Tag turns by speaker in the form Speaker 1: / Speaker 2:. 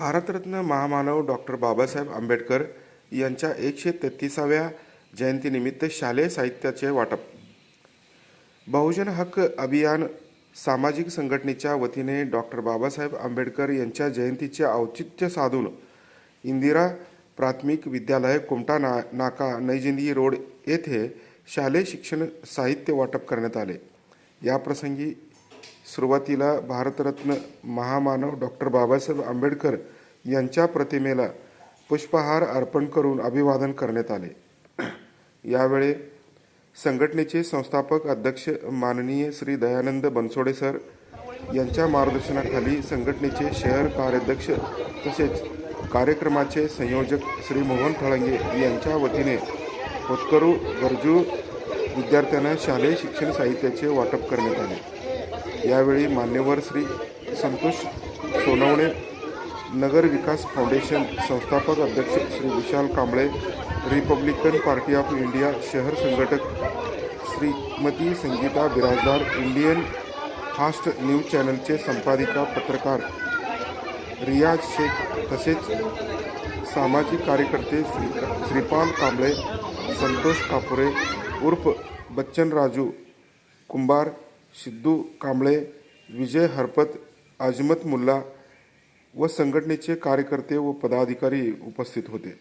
Speaker 1: भारतरत्न महामानव डॉक्टर बाबासाहेब आंबेडकर यांच्या एकशे तेहतीसाव्या जयंतीनिमित्त शालेय साहित्याचे वाटप बहुजन हक्क अभियान सामाजिक संघटनेच्या वतीने डॉक्टर बाबासाहेब आंबेडकर यांच्या जयंतीचे औचित्य साधून इंदिरा प्राथमिक विद्यालय कुमटा ना नाका नैजिंदी रोड येथे शालेय शिक्षण साहित्य वाटप करण्यात आले याप्रसंगी सुरुवातीला भारतरत्न महामानव डॉक्टर बाबासाहेब आंबेडकर यांच्या प्रतिमेला पुष्पहार अर्पण करून अभिवादन करण्यात आले यावेळी संघटनेचे संस्थापक अध्यक्ष माननीय श्री दयानंद बनसोडे सर यांच्या मार्गदर्शनाखाली संघटनेचे शहर कार्याध्यक्ष तसेच कार्यक्रमाचे संयोजक श्री मोहन ठळंगे यांच्या वतीने होतकरू गरजू विद्यार्थ्यांना शालेय शिक्षण साहित्याचे वाटप करण्यात आले यावेळी मान्यवर श्री संतोष सोनवणे नगर विकास फाउंडेशन संस्थापक अध्यक्ष Shri Vishal Kamble Republican Party of India शहर संघटक Shrimati Sangita Birajdar Indian Fast News चॅनलचे संपादिका पत्रकार रियाज शेख तसेच सामाजिक कार्यकर्ते श्री श्रीपाल कांबळे संतोष कापुरे उर्फ बच्चन राजू कुंभार सिद्धू कांबळे विजय हरपत अजमत मुल्ला व संघटनेचे कार्यकर्ते व पदाधिकारी उपस्थित होते